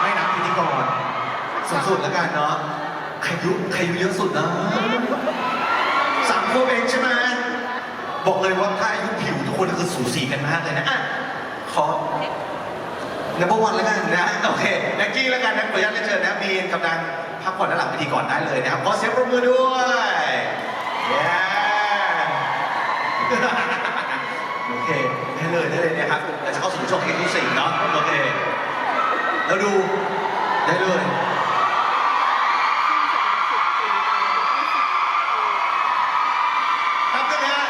ไม่นับพิธีกรสูงสุดแล้วกันเนาะใครยุใครยุเยอะสุดนะสามขวบเองใช่ไหมบอกเลยว่าถ้าอายุผิวทุกคนคือสูสีกันมากเลยนะอะขอนับวันแล้วกันนะโอเคแน็กกี้แล้วกันนะขออนุญาตเรียนเชิญนะมีนกำลังพักผ่อนด้านหลังพิธีก่อนได้เลยนะครับขอเสียงปรบมือด้วยโอเค เลยได้เลยนะครับเราจะเข้าสู่ช่วงเอกลุศิเนาะโอเคแล้วดูได้เลย ครับนะฮะ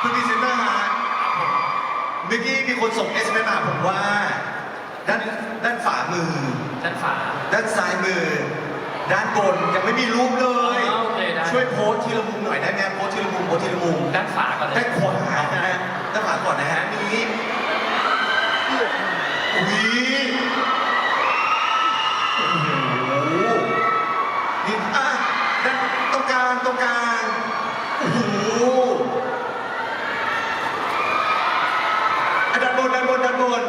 คุณพรีเซนเตอร์ฮะเมื่อกี้มีคนส่งเอสเอ็มมาหาผมว่า ด้านด้านฝามือ ด้านฝาด้านซ้ายมือ ด้านบนยังไม่มีรูปเลยอ๋อโอเค ได้ช่วยโพสต์ทีละมุมหน่อยได้ไหมโพสต์ทีละมุมโพสต์ทีละมุมด้านฝาก่อนเลด้ายนขวานะฮะด้านขวาก่อนนะฮะนี่อุ้ยโอ้โหนี่อะด้านตรงกลางตรงกลางโอ้โหอะด้านบนด้านบนด้านบน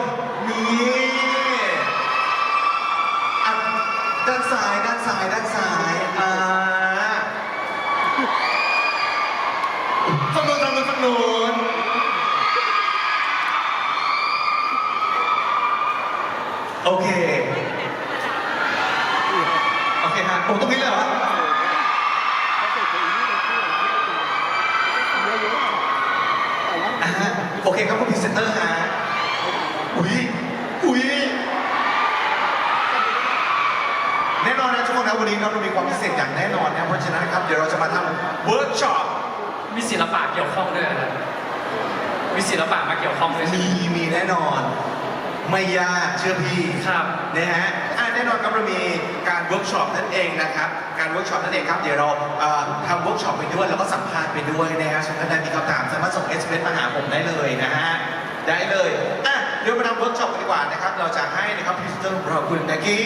นี่อะด้านซ้ายด้านซ้ายด้านซ้ายอ่า ฝั่งโน้นฝั่งโน้นฝั่งโน้นโอเค โอเคฮะผมตรงนี้เลยเหรออ่าฮะโอเคครับคุณพรีเซนเตอร์ฮะอุ้ยอุ้ยแน่นอนนะทุกคนนะวันนี้ครับเรามีความพิเศษอย่างแน่นอนนะเพราะฉะนั้นครับเดี๋ยวเราจะมาทำเวิร์กช็อปมีศิลปะเกี่ยวข้องด้วยนะครับมีศิลปะมาเกี่ยวข้องด้วยใช่ไหมีมีแน่นอน ไม่ยากเชื่อพี่ครับนะฮะอะ แน่นอนครับเรามีการเวิร์กช็อปนั่นเองนะครับ การเวิร์กช็อปนั่นเองครับ เดี๋ยวเราเอ่อทำเวิร์กช็อปไปด้วย แล้วก็สัมภาษณ์ไปด้วยนะฮะส่วนท่านใดมีคำถามสามารถส่งเอสเมาหาผมได้เลยนะฮะ ได้เลยอะเดี๋ยวมาทำเวิร์กช็อปกันดีกว่านะครับ เราจะให้นะครับพรีเซนเตอร์ของเราคุณแม็กกี้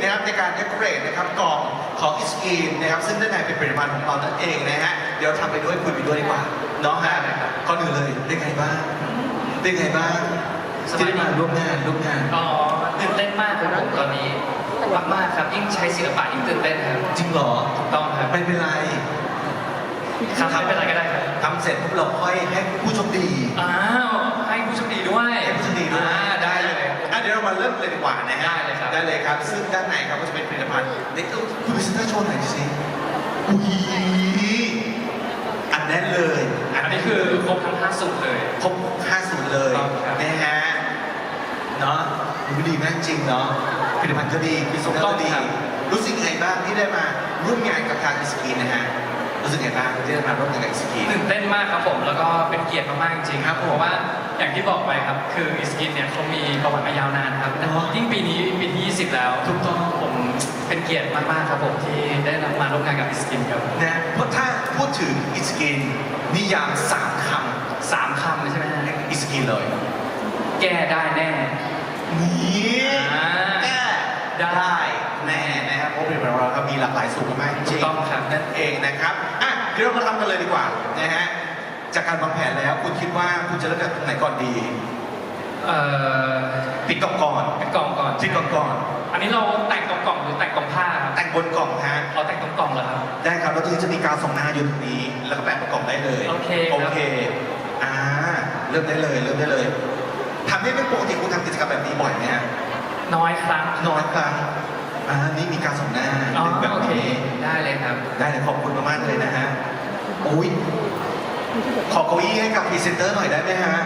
นะครับในการเดคอเรทนะครับกล่องของอิสกีนนะครับ ซึ่งด้านในเป็นผลิตภัณฑ์ของเรานั่นเองนะฮะ เดี๋ยวทำไปด้วยคุยไปด้วยดีกว่าเนาะฮะก่อนอื่นเลยได้ไงบ้างเป็นไงบ้างที่ได้มาร่วมงานร่วมงานอ๋อ ตื่นเต้นมากครับผมตอนนี้มากมากๆครับยิ่งใช้ศิลปะยิ่งตื่นเต้นครับจริงเหรอถูกต้องครับไม่เป็นไรครับไม่เป็นไรก็ได้ครับทำเสร็จปุ๊บเราค่อยให้ผู้โชคดีอ้าวให้ผู้โชคดีด้วยให้ผู้โชคดีด้วยอ่าได้เลย อะเดี๋ยวเรามาเริ่มเลยดีกว่านะฮะได้เลยครับ ได้เลยครับ ซึ่งด้านในครับก็จะเป็นผลิตภัณฑ์เด็กต้องคุณพิซซ่าโชว์หน่อยสิอุ้ยอันแน่นเลยอันนี้คือครบทั้งห้าสูตรเลย ครบห้าสูตรเลยครับ นะฮะเนาะ ดูดีมากจริงเนาะผลิตภัณฑ์ก็ดีพิซซ่าก็ดีรู้สึกไงบ้างที่ได้มาร่วมงานกับทางอิสกีนะฮะรู้สึกไงบ้างที่ได้มาร่วมงานกับอิสกีตื่นเต้นมากครับผมแล้วก็เป็นเกียรติมากๆจริงๆครับผมเพราะว่าอย่างที่บอกไปครับ คืออิสกินเนี่ยเขามีประวัติมายาวนานครับอ๋อยิ่งปีนี้ปีที่ 20 แล้วถูกต้องผมเป็นเกียรติมากๆครับผมที่ได้รับมาร่วมงานกับอิสกินครับนะเพราะถ้าพูดถึงอิสกินนิยามสามคสามคำเลยใช่ไหมฮะำอิสกินเลย แก้ได้แน่ นี่อ่าแก้ได้ได้แน่นะครับเพราะผลิตภัณฑ์ของเราครับมีหลากหลายสูตรมากจริงๆถูกต้องครับนั่นเองนะครับอะเดี๋ยวเรามาทำกันเลยดีกว่านะฮะจากการวางแผนแล้วคุณคิดว่าคุณจะเริ่มจากตรงไหนก่อนดีเอ่อปิดกล่องก่อนเป็นกล่องก่อนปิดกล่องก่อน อันนี้เราแต่งตรงกล่องหรือแต่งตรงผ้าครับแต่งบนกล่องฮะเราแต่งตรงกล่องเหรอครับ ได้ครับแล้วคือจะมีกาวสองหน้าอยู่ตรงนี้ แล้วก็แปะบนกล่องได้เลยโอเคครับ โอเคอ่าเริ่มได้เลยเริ่มได้เลย ทำให้เป็นปกติคุณทำกิจกรรมแบบนี้บ่อยไหมฮะน้อยครั้ง น้อยครั้งอ่านี่มีการสองหน้าอ๋อเป็นแบบโอเค นี้ได้เลยครับ ได้เลยขอบคุณมากๆเลยนะฮะอุ้ยขอเก้าอี้ให้กับพรีเซนเตอร์หน่อยได้ไหมฮะ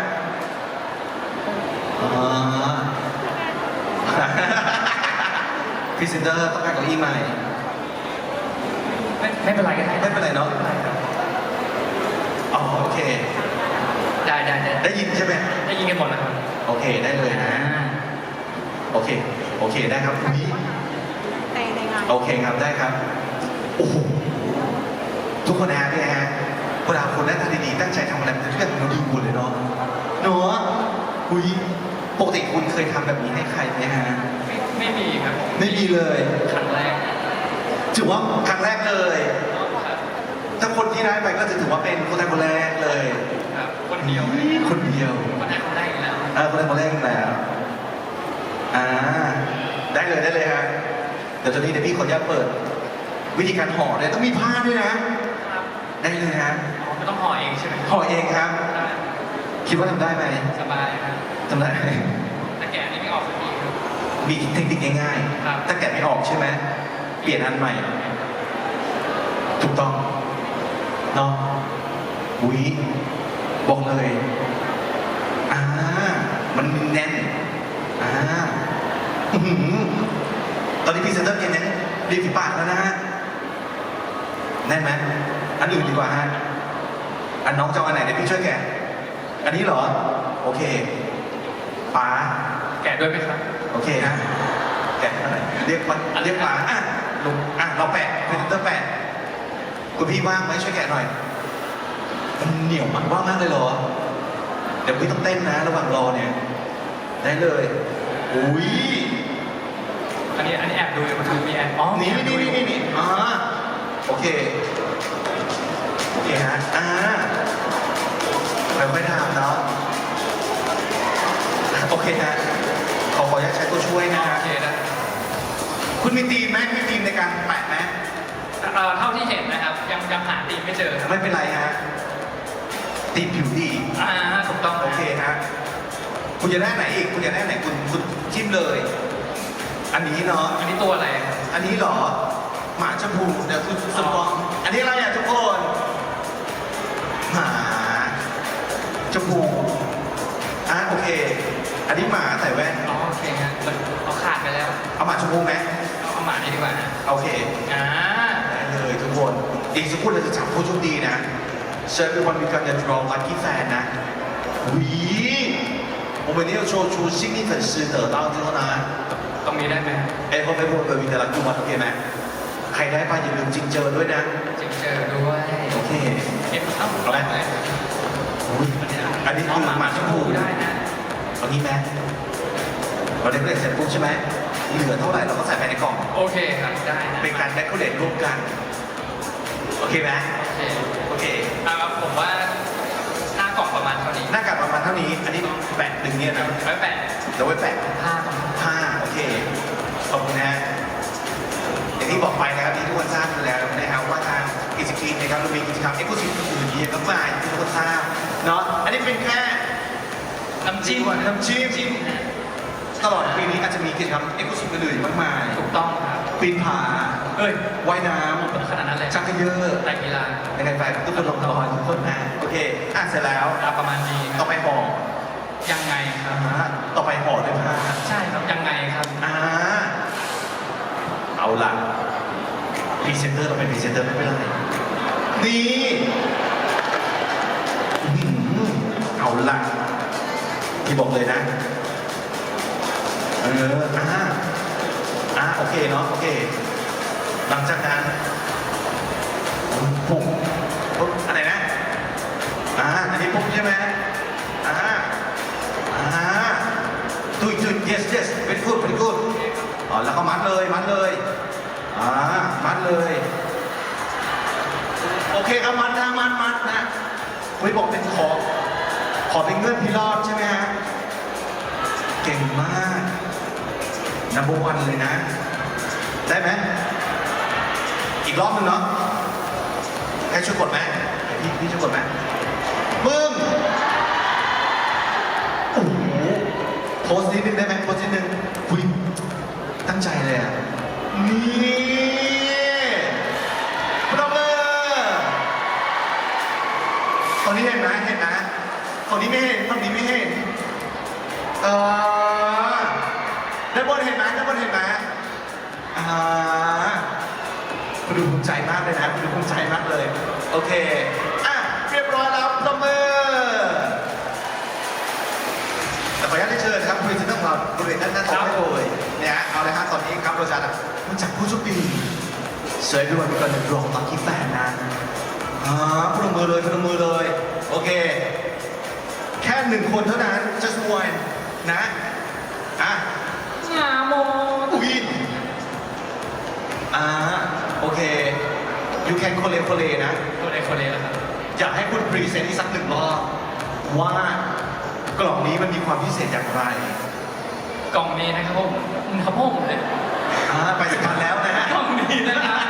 อ๋อ พรีเซนเตอร์ต้องการเก้าอี้ใหม่ ไม่ไม่เป็นไรก็ได้ไม่เป็นไรเนาะไม่เป็นไรครับอ๋อโอเค ได้ได้ได้ได้ยินใช่ไหม ได้ยินกันหมดนะครับโอเคได้เลยนะ โอเค โอเคได้ครับอุ้ยในในงานโอเคครับได้ครับโอ้โหทุกคนนะฮะพี่นะฮะเวลาคนหน้าตาดีๆตั้งใจทำอะไรมันทุกอย่างมันดีหมดเลยเนาะเนาะอุ้ยปกติคุณเคยทำแบบนี้ให้ใครไหมฮะไม่ไม่มีครับผมไม่มีเลยครั้งแรกถือว่าครั้งแรกเลยครับถ้าคนที่ได้ไปก็จะถือว่าเป็นคนไทยคนแรกเลย ครับคนเดียวคนเดียวคนแรกคนแรกอยู่แล้วเออคนแรกคนแรกแล้วอ่า ได้เลยได้เลยฮะเดี๋ยวตอนนี้เดี๋ยวพี่ขออนุญาตเปิด วิธีการห่อเลยต้องมีผ้าด้วยนะ ครับได้เลยฮะอ๋อไม่ต้องห่อเองใช่ไหมห่อเองครับ ได้คิดว่าทำได้ไหมสบายครับทำได้ไหมแต่แกะอันนี้ไม่ออกสักทีครับ มีเทคนิคง่ายครับ ๆ ถ้าแกะไม่ออกใช่ไหมเปลี่ยนอันใหม่ ถูกต้องเนาะอุ้ย บอกเลยอ่ามันแน่นอ่าอื้อหือตอนนี้พรีเซนเตอร์เพียงเน้นริมฝีปากแล้วนะฮะแน่นไหมอันอื่นดีกว่าฮะอันน้องจะเอาอันไหนเดี๋ยวพี่ช่วยแกะอันนี้เหรอ โอเคป๋าแกะด้วยไหมครับ โอเคนะแกะอะไรเรียกมันเรียกป๋าอะลุงอะเราแปะพรีเซนเตอร์แปะคุณพี่ว่างไหมช่วยแกะหน่อย มันเหนียวมากว่างมากเลยเหรอ เดี๋ยวพี่ต้องเต้นนะระหว่างรอเนี่ย ได้เลย อุ้ยอันนี้อันนี้แอบดูอยู่มันคือมีแอบอ๋อมีนี่แอบนี่ดูนี่อยู่นี่นี่อ่าโอเค โอเคฮะ อ่าเราไม่ทำเนาะโอเคฮะขอขออนุญาตใช้ตัวช่วยนะฮะโอเคได้คุณมีทีมไหมมีทีมในการแปะไหมเอ่อเท่าที่เห็นนะครับ ยังยังหาตีมไม่เจอครับ ไม่เป็นไรฮะ ตีมผิวดีอ่าถูกต้องโอเคฮะคุณจะได้ไหนอีกคุณจะได้ไหนคุณคุณจิ้มเลย อันนี้เนาะอันนี้ตัวอะไรครับอันนี้เหรอหมาชมพูเดี๋ยวคุณสปองอันนี้อะไรอะทุกคนหมาชมพูอะโอเค อันนี้หมาใส่แว่นอ๋อโอเคฮะมันเอาขาดไปแล้ว เอาหมาชมพูไหมเอาเอาหมานี่ดีกว่าฮะโอเคอ่าได้เลยทุกคนอีกสักครู่เราจะจับผู้โชคดีนะ เชิญเป็นวันมีการจะ draw lucky fan นะวิ我们要说出幸运粉丝得到之后呢， ตรงนี้ได้ไหม 哎，后面会不会มีแต่ละตัวโอเคไหมใครได้ไปอย่าลืมจริงเจอด้วยนะ จริงเจอด้วย โอเค เอ็มเอ้า เอาไหม อุ๊ยอันนี้คือหมาชมพู ได้นะ เอางี้ไหมเราเด็กเล็กเสร็จปุ๊บใช่ไหมเหลือเท่าไหร่เราก็ใส่ไปในกล่อง โอเคครับได้นะ เป็นการ d ด c o r a t e ร่วมกัน โอเคไหม โอเค โอเคอ่าผมว่าหน้ากล่องประมาณเท่านี้หน้ากากประมาณเท่านี้ อันนี้แปะหนึ่งเนี่ยนะไว้แปะเดี๋ยวไว้แปะผ้าตรงนี้ผ้าโอเคขอบคุณนะอย่างที่บอกไปนะครับที่ทุกคนทราบอยู่แล้วนะครับว่าทางกิจกรรมนะครับเรามีกิจกรรมเอ็กซ์คลูซีฟอื่นๆเยอะมากมายที่ทุกคนทราบเนาะอันนี้เป็นแค่น้ำจิ้มน้ำจิ้มจิ้มฮะตลอดปีนี้อาจจะมีกิจกรรมเอ็กซ์คลูซีฟอื่นๆมากมายถูกต้องครับปีนผาเอ้ยว่ายน้ขนาดนั้นเลยำชักกระเยอะแต่กีฬายังไงไปทุกคนลงรอยทุกคนนะโอเคอะเสร็จแล้วอ่าประมาณนี้คต่รัอบไปห่อยังไงครัอ่าบฮะต่อไปห่อด้วยผ้าใช่ครับยังไงครับอ่าเอาล่ะพรีเซนเตอร์เราเป็นพรีเซนเตอร์ไม่เป็นไรนี่อื้อหือเอาล่ะพี่บอกเลยนะเอออ่าอ่าโอเคเนาะโอเค หลังจากนั้นปุ๊บปุ๊บอะไรนะอ่าอันนี้ปุ๊บใช่ไหมอ่าอ่าตุยตุย yes yes เป็น good เป็น good อ๋อแล้วก็มัดเลยมัดเลยอ่ามัดเลย โอเคครับมัดนะมัดมัดนะคุยบอกเป็นขอขอเป็นเงื่อนพิรอดใช่ไหมฮะเก่งมาก number one เลยนะ ได้ไหม อีกรอบหนึงเนาะให้ช่วยกดไหมพี่พี่ช่วยกดไหมปึ้งโอ้โหโพสนิดนึงได้ไหมโพสนิดนึงคุยตั้งใจเลยอะ นี่ปรบมือตอนนี้เห็นไหมเห็นไหมตอนนี้ไม่เห็นตอนนี้ไม่เห็น เออด้านบนเห็นไหมด้านบน คุณดูภูมิใจมากเลยนะ คุณดูภูมิใจมากเลย โอเค อะ เรียบร้อยแล้วประมือแต่ขออนุญาตได้เชิญครับคุยถึงเรื่องของเราบริเวณด้านหน้าต๊ะได้เลยเนี่ยเอาเลยครับตอนนี้ครับเราจะรู้จักผู้โชคดีเชิญด้วยมีการรองลัคกี้แฟนนะอ่าพนมมือเลยพนมมือเลย โอเค แค่หนึ่งคนเท่านั้น just one นะ you can โคเลโคเลนะ ตัวในคนนี้แหละครับ อยากให้คุณพรีเซนต์อีกสักหนึ่งรอบว่ากกล่องนี้มันมีความพิเศษอย่างไรกล่องนี้นะครับผมครับผมเลยอ่าไปสักการแล้วนะฮะกล่องนี้นะครับ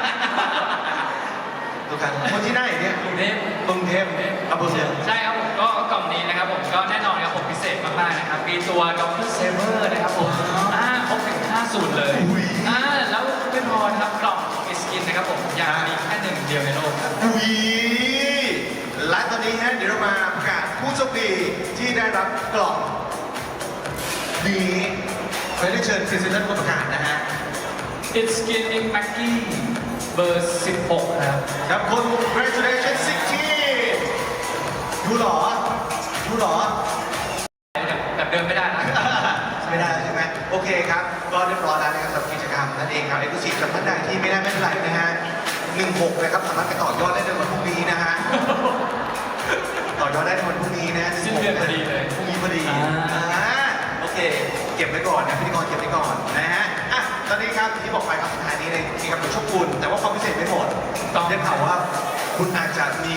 ทุกท่านคนที่ได้เนี่ยกรุงเทพกรุงเทพอำเภอเมือง ใช่ครับผมก็กล่องนี้นะครับผมก็แน่นอนครับผมพิเศษมากๆนะครับมีตัวดรเซเวอร์นะครับผ คดีที่ได้รับกล่องนี้ขอได้เชิญพรีเซนเตอร์ผู้ประกาศนะฮะ It's Skin in Maggie เบอร์ 16 ครับ ครับคุณ congratulations 16ดูหรอดูหรอแบบแบบเดิมไม่ได้นะ ไม่ได้ใช่ไหมโอเคครับ ก็เรียบร้อยแล้วนะครับสำหรับกิจกรรมนั่นเองครับเอกสิทธิ์กับท่านใดที่ไม่ได้ไม่เป็นไรนะฮะ16นะครับสามารถไปต่อยอดได้ในวันพรุ่งนี้นะฮะ ต่อยอดได้ในวันพรุ่งนี้นะสิ้นเดือนพอดีเลยพรุ่งนี้พอดีอ่า อ่าโอเค เก็บไว้ก่อนนะพิธีกรเก็บไว้ก่อนนะฮะอะตอนนี้ครับที่บอกไปครับสุดท้ายนี้เลยมีคำชมคุณแต่ว่าความพิเศษไม่หมดต้องได้ข่าวว่า คุณอาจจะมี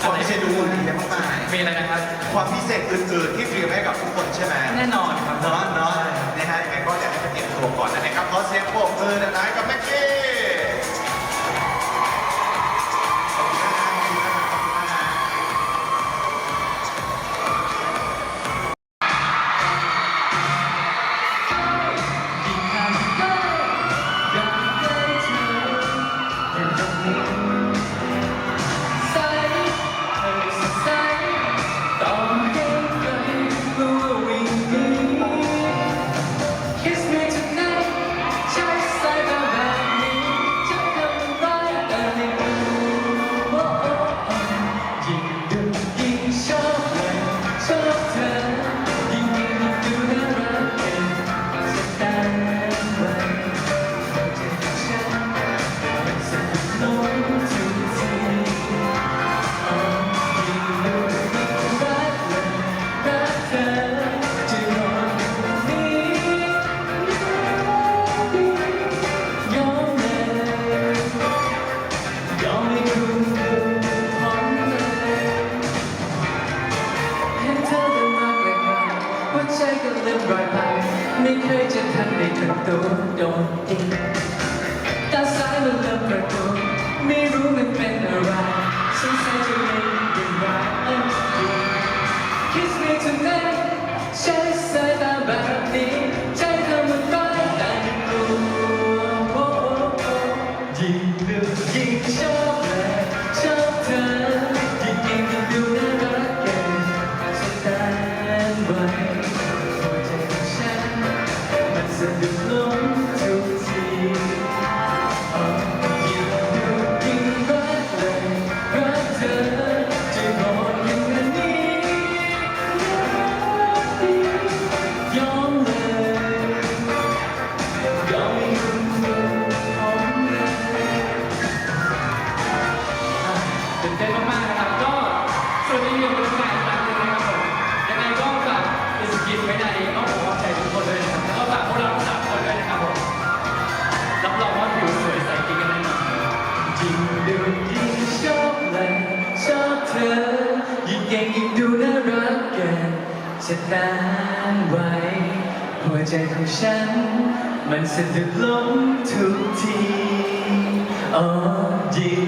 ความพิเศษอื่นๆอีกมากมายมีอะไรนะครับ ความพิเศษอื่นๆที่เตรียมให้กับทุกคนใช่ไหม แน่นอนครับ เนาะเนาะนะฮะยังไงก็อยากให้ไปเตรียมตัวก่อนนะครับขอเสียงปรบมือดังๆกับแม็กกี้ ใจก็เริ่มรอยไปไม่เคยจะทันได้ตั้งตัวโดนยิงตาซ้ายมันเริ่มกระตุกไม่รู้มันเป็นอะไรสงสัยจะเป็นอย่างไรเอ้ย Kiss me tonight ใช้สายตาแบบนี้ หัวใจของฉัน มันสะดุดล้มทุกทีอ๋อยิ่ง